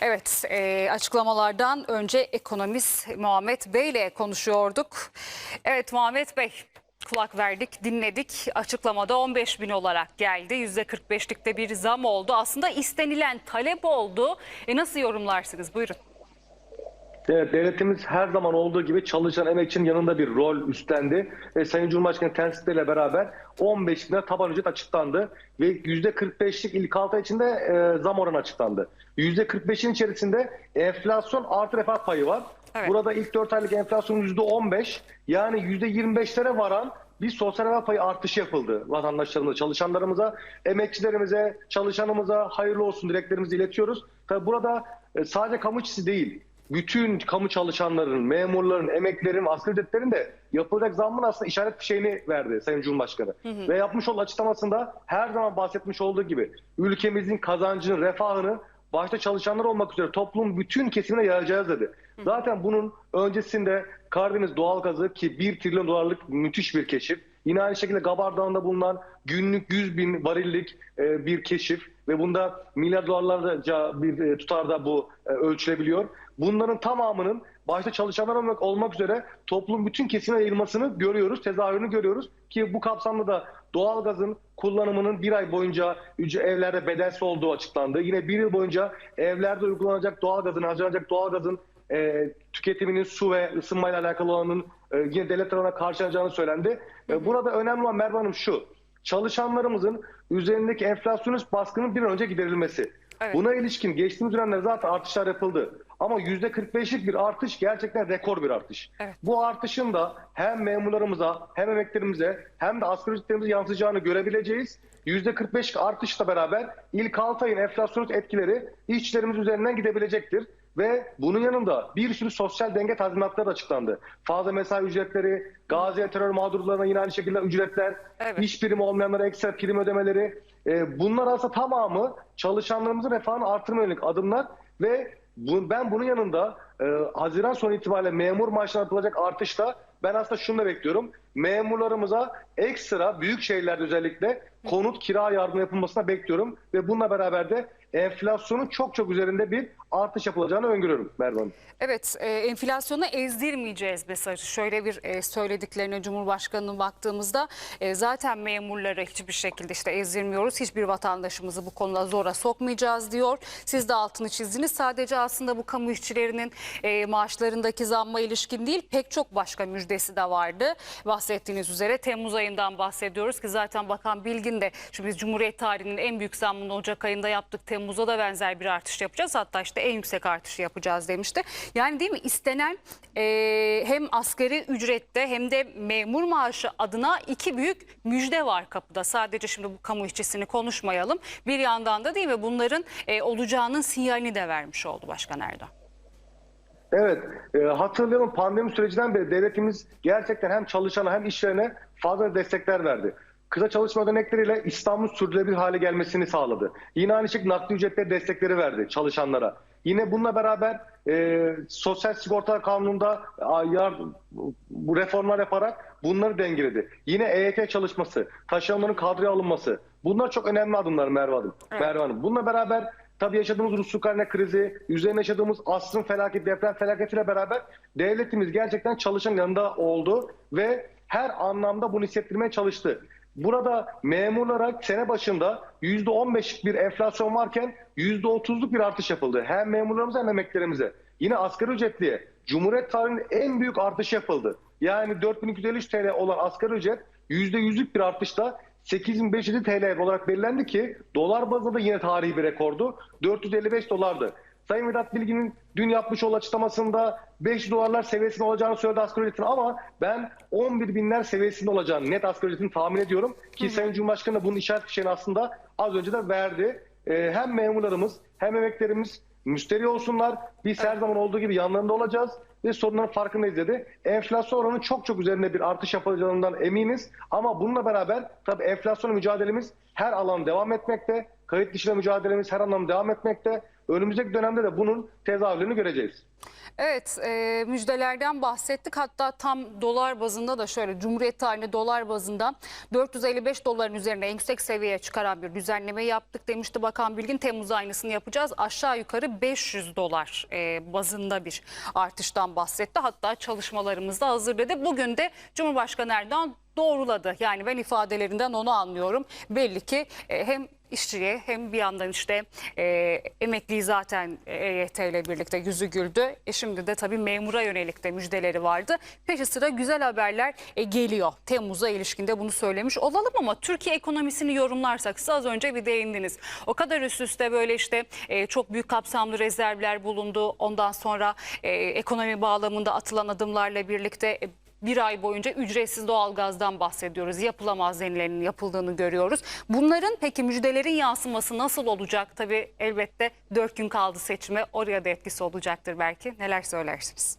Evet, e, açıklamalardan önce ekonomist Muhammed Bey ile konuşuyorduk. Evet Muhammed Bey, kulak verdik, dinledik. Açıklamada 15 bin olarak geldi. %45'likte bir zam oldu. Aslında istenilen talep oldu. E, nasıl yorumlarsınız? Buyurun. Devletimiz her zaman olduğu gibi çalışan emekçinin yanında bir rol üstlendi. Ve Sayın Cumhurbaşkanı tensipleriyle beraber 15 bin lira taban ücret açıklandı. Ve %45'lik ilk 6 ay içinde e, zam oranı açıklandı. %45'in içerisinde enflasyon artı refah payı var. Evet. Burada ilk 4 aylık enflasyon %15 yani %25'lere varan bir sosyal refah payı artışı yapıldı vatandaşlarımıza, çalışanlarımıza, emekçilerimize, çalışanımıza hayırlı olsun dileklerimizi iletiyoruz. Tabii burada e, sadece kamu işçisi değil, bütün kamu çalışanların, memurların, emeklerin, asgari ücretlerin de yapılacak zammın aslında işaret fişeğini verdi Sayın Cumhurbaşkanı. Ve yapmış olduğu açıklamasında her zaman bahsetmiş olduğu gibi ülkemizin kazancını, refahını başta çalışanlar olmak üzere toplumun bütün kesimine yayacağız dedi. Zaten bunun öncesinde Karadeniz doğalgazı ki 1 trilyon dolarlık müthiş bir keşif. Yine aynı şekilde Gabar Dağı'nda bulunan günlük 100 bin varillik e, bir keşif ve bunda milyar dolarlarca bir e, tutarda bu e, ölçülebiliyor. Bunların tamamının başta çalışanlar olmak, üzere toplum bütün kesimine yayılmasını görüyoruz, tezahürünü görüyoruz. Ki bu kapsamda da doğalgazın kullanımının bir ay boyunca evlerde bedelsiz olduğu açıklandı. Yine bir yıl boyunca evlerde uygulanacak doğalgazın, harcanacak doğalgazın e, tüketiminin su ve ısınmayla alakalı olanın e, yine devlet tarafından karşılanacağını söylendi. E, burada önemli olan Merve Hanım şu, çalışanlarımızın üzerindeki enflasyonist baskının bir an önce giderilmesi. Evet. Buna ilişkin geçtiğimiz dönemlerde zaten artışlar yapıldı. Ama %45'lik bir artış gerçekten rekor bir artış. Evet. Bu artışın da hem memurlarımıza hem emeklerimize hem de asgari ücretlerimize yansıyacağını görebileceğiz. %45'lik artışla beraber ilk 6 ayın enflasyonist etkileri işçilerimiz üzerinden gidebilecektir. Ve bunun yanında bir sürü sosyal denge tazminatları da açıklandı. Fazla mesai ücretleri, gazi terör mağdurlarına yine aynı şekilde ücretler, Evet. iş birimi olmayanlara ekstra prim ödemeleri. E, bunlar aslında tamamı çalışanlarımızın refahını artırma yönelik adımlar ve bu, ben bunun yanında e, Haziran sonu itibariyle memur maaşına yapılacak artışla ben aslında şunu da bekliyorum. Memurlarımıza ekstra büyük şehirlerde özellikle konut kira yardımı yapılmasına bekliyorum ve bununla beraber de enflasyonun çok çok üzerinde bir artış yapılacağını öngörüyorum Merve Hanım. Evet, e, enflasyonu ezdirmeyeceğiz mesajı. Şöyle bir e, söylediklerine Cumhurbaşkanı'nın baktığımızda e, zaten memurları hiçbir şekilde işte ezdirmiyoruz. Hiçbir vatandaşımızı bu konuda zora sokmayacağız diyor. Siz de altını çizdiniz. Sadece aslında bu kamu işçilerinin e, maaşlarındaki zamma ilişkin değil pek çok başka müjdesi de vardı. Bahsettiğiniz üzere Temmuz ayından bahsediyoruz ki zaten Bakan Bilgin de şimdi biz Cumhuriyet tarihinin en büyük zammını Ocak ayında yaptık. Temmuz'a da benzer bir artış yapacağız. Hatta işte en yüksek artışı yapacağız demişti. Yani değil mi istenen e, hem asgari ücrette hem de memur maaşı adına iki büyük müjde var kapıda. Sadece şimdi bu kamu işçisini konuşmayalım. Bir yandan da değil mi bunların e, olacağının sinyalini de vermiş oldu Başkan Erdoğan. Evet, e, hatırlayalım pandemi sürecinden beri devletimiz gerçekten hem çalışana hem işlerine fazla destekler verdi. Kısa çalışma ödenekleriyle İstanbul sürdürülebilir hale gelmesini sağladı. Yine aynı şekilde nakli ücretleri destekleri verdi çalışanlara. Yine bununla beraber e, sosyal sigorta kanununda a, yar, bu reformlar yaparak bunları dengeledi. Yine EYT çalışması, taşeronların kadroya alınması. Bunlar çok önemli adımlar Merve Hanım. Evet. Merve Hanım. Bununla beraber tabii yaşadığımız Rus Ukrayna krizi, üzerine yaşadığımız asrın felaketi, deprem felaketiyle beraber devletimiz gerçekten çalışan yanında oldu ve her anlamda bunu hissettirmeye çalıştı. Burada memurlara sene başında %15'lik bir enflasyon varken %30'luk bir artış yapıldı. Hem memurlarımıza hem emeklerimize. Yine asgari ücretliye Cumhuriyet tarihinin en büyük artışı yapıldı. Yani 4253 TL olan asgari ücret %100'lük bir artışla 8500 TL olarak belirlendi ki dolar bazında da yine tarihi bir rekordu. 455 dolardı. Sayın Vedat Bilgin'in dün yapmış olduğu açıklamasında 5 dolarlar seviyesinde olacağını söyledi asgari ücretin ama ben 11 binler seviyesinde olacağını net asgari ücretin tahmin ediyorum. Ki Sayın Cumhurbaşkanı da bunun işaret fişeğini aslında az önce de verdi. Ee, hem memurlarımız hem emeklerimiz müşteri olsunlar. Biz her zaman olduğu gibi yanlarında olacağız ve sorunların farkındayız dedi. Enflasyon oranının çok çok üzerinde bir artış yapılacağından eminiz. Ama bununla beraber tabii enflasyonla mücadelemiz her alan devam etmekte. Kayıt dışına mücadelemiz her anlamda devam etmekte. Önümüzdeki dönemde de bunun tezahürlerini göreceğiz. Evet e, müjdelerden bahsettik hatta tam dolar bazında da şöyle Cumhuriyet tarihinde dolar bazında 455 doların üzerine en yüksek seviyeye çıkaran bir düzenleme yaptık demişti Bakan Bilgin. Temmuz aynısını yapacağız aşağı yukarı 500 dolar e, bazında bir artıştan bahsetti. Hatta çalışmalarımızda hazır dedi. Bugün de Cumhurbaşkanı Erdoğan doğruladı. Yani ben ifadelerinden onu anlıyorum. Belli ki e, hem işçiye hem bir yandan işte e, emekliyi zaten EYT ile birlikte yüzü güldü. E şimdi de tabii memura yönelik de müjdeleri vardı. Peşi sıra güzel haberler e, geliyor. Temmuz'a ilişkinde bunu söylemiş olalım ama Türkiye ekonomisini yorumlarsak siz az önce bir değindiniz. O kadar üst üste böyle işte e, çok büyük kapsamlı rezervler bulundu. Ondan sonra e, ekonomi bağlamında atılan adımlarla birlikte e, bir ay boyunca ücretsiz doğalgazdan bahsediyoruz. Yapılamaz denilenin yapıldığını görüyoruz. Bunların peki müjdelerin yansıması nasıl olacak? Tabii elbette dört gün kaldı seçime. Oraya da etkisi olacaktır belki. Neler söylersiniz?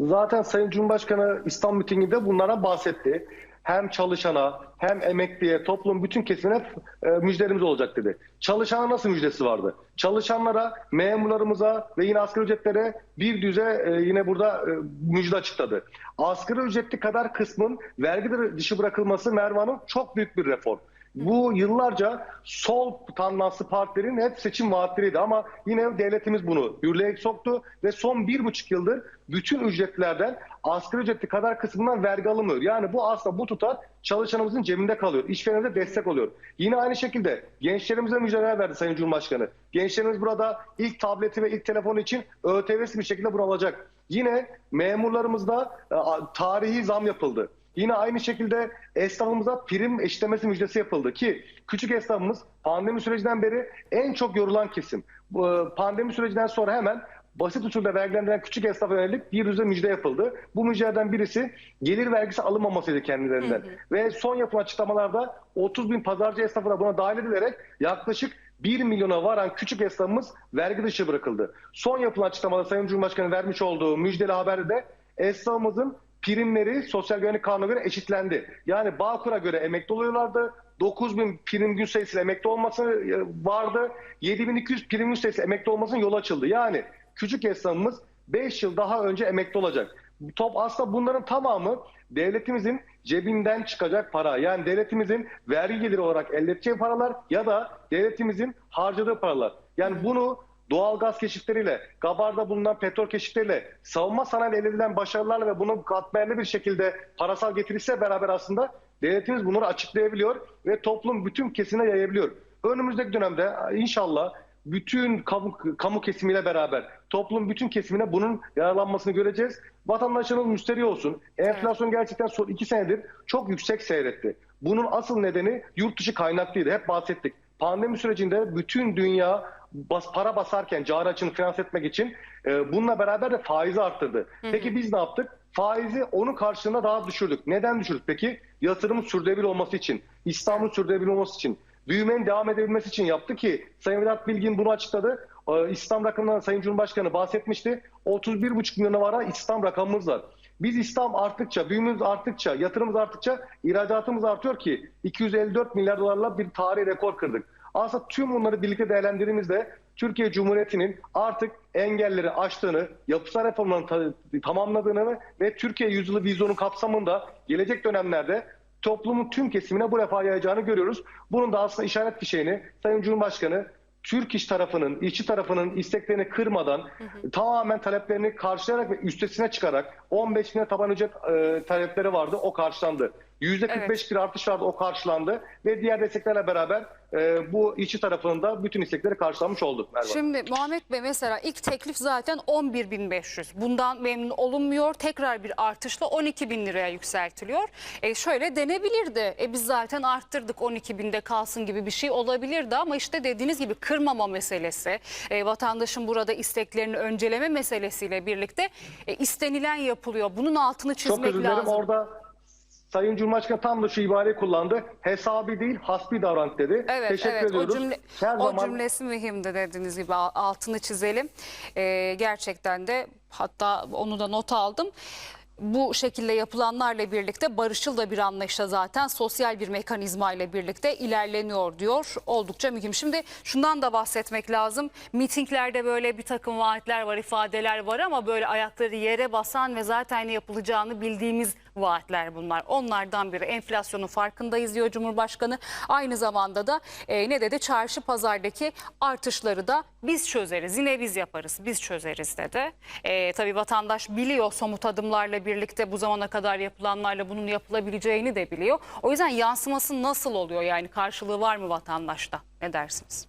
Zaten Sayın Cumhurbaşkanı İstanbul mitinginde bunlara bahsetti. Hem çalışana hem emekliye, toplum bütün kesimine e, müjdelerimiz olacak dedi. Çalışana nasıl müjdesi vardı? Çalışanlara, memurlarımıza ve yine asgari ücretlere bir düze e, yine burada e, müjde açıkladı. Asgari ücretli kadar kısmın vergi dışı bırakılması Mervan'ın çok büyük bir reform. Bu yıllarca sol tandanslı partilerin hep seçim vaatleriydi ama yine devletimiz bunu yürürlüğe soktu ve son bir buçuk yıldır bütün ücretlerden asgari ücretli kadar kısmından vergi alınmıyor. Yani bu aslında bu tutar çalışanımızın cebinde kalıyor. İşverenimize destek oluyor. Yine aynı şekilde gençlerimize müjdeler verdi Sayın Cumhurbaşkanı. Gençlerimiz burada ilk tableti ve ilk telefonu için ÖTV'si bir şekilde bunu alacak. Yine memurlarımızda e, tarihi zam yapıldı. Yine aynı şekilde esnafımıza prim eşitlemesi müjdesi yapıldı ki küçük esnafımız pandemi sürecinden beri en çok yorulan kesim. E, Pandemi sürecinden sonra hemen basit usulde vergilendirilen küçük esnafa yönelik bir düze müjde yapıldı. Bu müjdelerden birisi gelir vergisi alınmamasıydı kendilerinden. Ve son yapılan açıklamalarda 30 bin pazarcı esnafı da buna dahil edilerek yaklaşık 1 milyona varan küçük esnafımız vergi dışı bırakıldı. Son yapılan açıklamada Sayın Cumhurbaşkanı vermiş olduğu müjdeli haberde de esnafımızın primleri sosyal güvenlik kanuna göre eşitlendi. Yani Bağkur'a göre emekli oluyorlardı. 9 bin prim gün sayısı emekli olması e, vardı. 7200 prim gün sayısı emekli olmasının yolu açıldı. Yani küçük esnafımız 5 yıl daha önce emekli olacak. Top aslında bunların tamamı devletimizin cebinden çıkacak para. Yani devletimizin vergi geliri olarak elde edeceği paralar ya da devletimizin harcadığı paralar. Yani bunu doğalgaz keşifleriyle, Gabar'da bulunan petrol keşifleriyle, savunma sanayi elde edilen başarılarla ve bunun katmerli bir şekilde parasal getirisiyle beraber aslında devletimiz bunları açıklayabiliyor ve toplum bütün kesimine yayabiliyor. Önümüzdeki dönemde inşallah bütün kamu, kamu kesimiyle beraber toplum bütün kesimine bunun yararlanmasını göreceğiz. Vatandaşımız müşteri olsun. Enflasyon gerçekten son iki senedir çok yüksek seyretti. Bunun asıl nedeni yurt dışı kaynaklıydı. Hep bahsettik. Pandemi sürecinde bütün dünya bas, para basarken cari açını finanse etmek için e, bununla beraber de faizi arttırdı. Peki biz ne yaptık? Faizi onun karşılığında daha düşürdük. Neden düşürdük peki? Yatırımın sürdürülebilir olması için, İslam'ın sürdürülebilir olması için, büyümenin devam edebilmesi için yaptı ki Sayın Vedat Bilgin bunu açıkladı. Ee, İslam rakamından Sayın Cumhurbaşkanı bahsetmişti. 31,5 milyona varan İslam rakamımız var. Biz İslam arttıkça, büyümemiz arttıkça, yatırımımız arttıkça ihracatımız artıyor ki 254 milyar dolarla bir tarihi rekor kırdık. Aslında tüm bunları birlikte değerlendirdiğimizde Türkiye Cumhuriyeti'nin artık engelleri aştığını, yapısal reformlarını ta- tamamladığını ve Türkiye yüzyılı vizyonu kapsamında gelecek dönemlerde toplumun tüm kesimine bu defa yayacağını görüyoruz. Bunun da aslında işaret fişeğini Sayın Cumhurbaşkanı Türk iş tarafının, işçi tarafının isteklerini kırmadan tamamen taleplerini karşılayarak ve üstesine çıkarak 15 bine taban ücret e, talepleri vardı o karşılandı. %45 Evet. bir artış vardı o karşılandı ve diğer desteklerle beraber e, bu işçi tarafının da bütün istekleri karşılanmış oldu. Merve. Şimdi Muhammed Bey mesela ilk teklif zaten 11.500. Bundan memnun olunmuyor. Tekrar bir artışla 12.000 liraya yükseltiliyor. E şöyle denebilirdi. E biz zaten arttırdık 12.000'de kalsın gibi bir şey olabilirdi ama işte dediğiniz gibi kırmama meselesi, e, vatandaşın burada isteklerini önceleme meselesiyle birlikte e, istenilen yapılıyor. Bunun altını Çok çizmek dilerim lazım. orada Sayın Cumhurbaşkanı tam da şu ibareyi kullandı. Hesabi değil hasbi davranış dedi. Evet, Teşekkür evet. ediyoruz. O, cümle, Her o zaman cümlesi mühimdi dediğiniz gibi altını çizelim. Ee, gerçekten de hatta onu da not aldım. bu şekilde yapılanlarla birlikte barışçıl da bir anlayışla zaten sosyal bir mekanizma ile birlikte ilerleniyor diyor. Oldukça mühim. Şimdi şundan da bahsetmek lazım. Mitinglerde böyle bir takım vaatler var, ifadeler var ama böyle ayakları yere basan ve zaten ne yapılacağını bildiğimiz vaatler bunlar. Onlardan biri enflasyonun farkındayız diyor Cumhurbaşkanı. Aynı zamanda da e, ne dedi? Çarşı pazardaki artışları da biz çözeriz. Yine biz yaparız. Biz çözeriz dedi. E, tabii vatandaş biliyor somut adımlarla birlikte bu zamana kadar yapılanlarla bunun yapılabileceğini de biliyor. O yüzden yansıması nasıl oluyor? Yani karşılığı var mı vatandaşta? Ne dersiniz?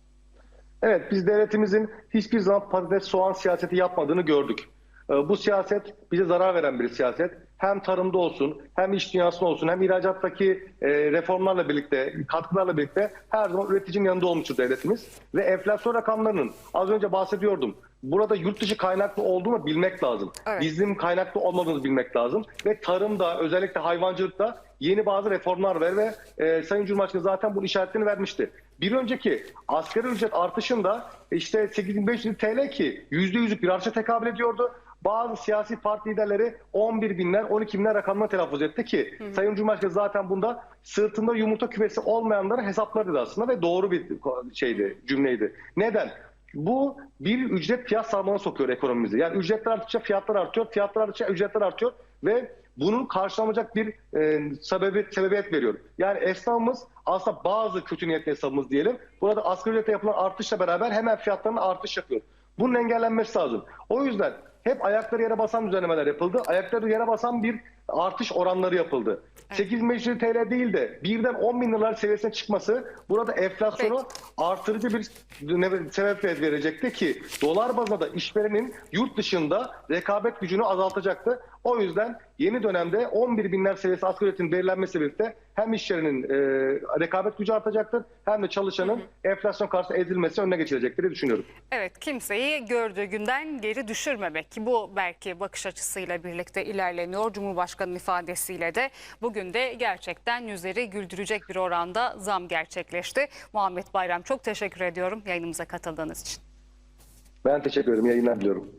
Evet biz devletimizin hiçbir zaman patates soğan siyaseti yapmadığını gördük. Ee, Bu siyaset bize zarar veren bir siyaset. Hem tarımda olsun, hem iş dünyasında olsun, hem ihracattaki e, reformlarla birlikte, katkılarla birlikte her zaman üreticinin yanında olmuştur devletimiz. Ve enflasyon rakamlarının az önce bahsediyordum. Burada yurt dışı kaynaklı olduğunu bilmek lazım. Evet. Bizim kaynaklı olmadığımızı bilmek lazım. Ve tarımda, özellikle hayvancılıkta yeni bazı reformlar var ve e, Sayın Cumhurbaşkanı zaten bunun işaretini vermişti. Bir önceki asgari ücret artışında işte 8500 TL ki %100'lük bir artışa tekabül ediyordu. Bazı siyasi parti liderleri 11 binler, 12 binler rakamına telaffuz etti ki Sayın Cumhurbaşkanı zaten bunda sırtında yumurta küvesi olmayanları hesapladı aslında ve doğru bir şeydi, cümleydi. Neden? Bu bir ücret fiyat sarmalına sokuyor ekonomimizi. Yani ücretler arttıkça fiyatlar artıyor, fiyatlar arttıkça ücretler artıyor ve bunun karşılanacak bir e, sebebi, sebebiyet veriyor. Yani esnafımız aslında bazı kötü niyetli esnafımız diyelim. Burada asgari ücrete yapılan artışla beraber hemen fiyatlarına artış yapıyor. Bunun engellenmesi lazım. O yüzden hep ayakları yere basan düzenlemeler yapıldı. Ayakları yere basan bir artış oranları yapıldı. 8500 TL değil de birden 10 bin liralar seviyesine çıkması burada enflasyonu artırıcı bir sebep verecekti ki dolar bazında da işverenin yurt dışında rekabet gücünü azaltacaktı. O yüzden yeni dönemde 11 binler seviyesi asgari ücretin belirlenmesiyle birlikte hem işverenin e, rekabet gücü artacaktır hem de çalışanın enflasyon karşısında ezilmesi önüne geçilecektir diye düşünüyorum. Evet kimseyi gördüğü günden geri düşürmemek ki bu belki bakış açısıyla birlikte ilerleniyor. Cumhurbaşkanının ifadesiyle de bugün de gerçekten yüzleri güldürecek bir oranda zam gerçekleşti. Muhammed Bayram çok teşekkür ediyorum yayınımıza katıldığınız için. Ben teşekkür ederim. Yayınlar diliyorum.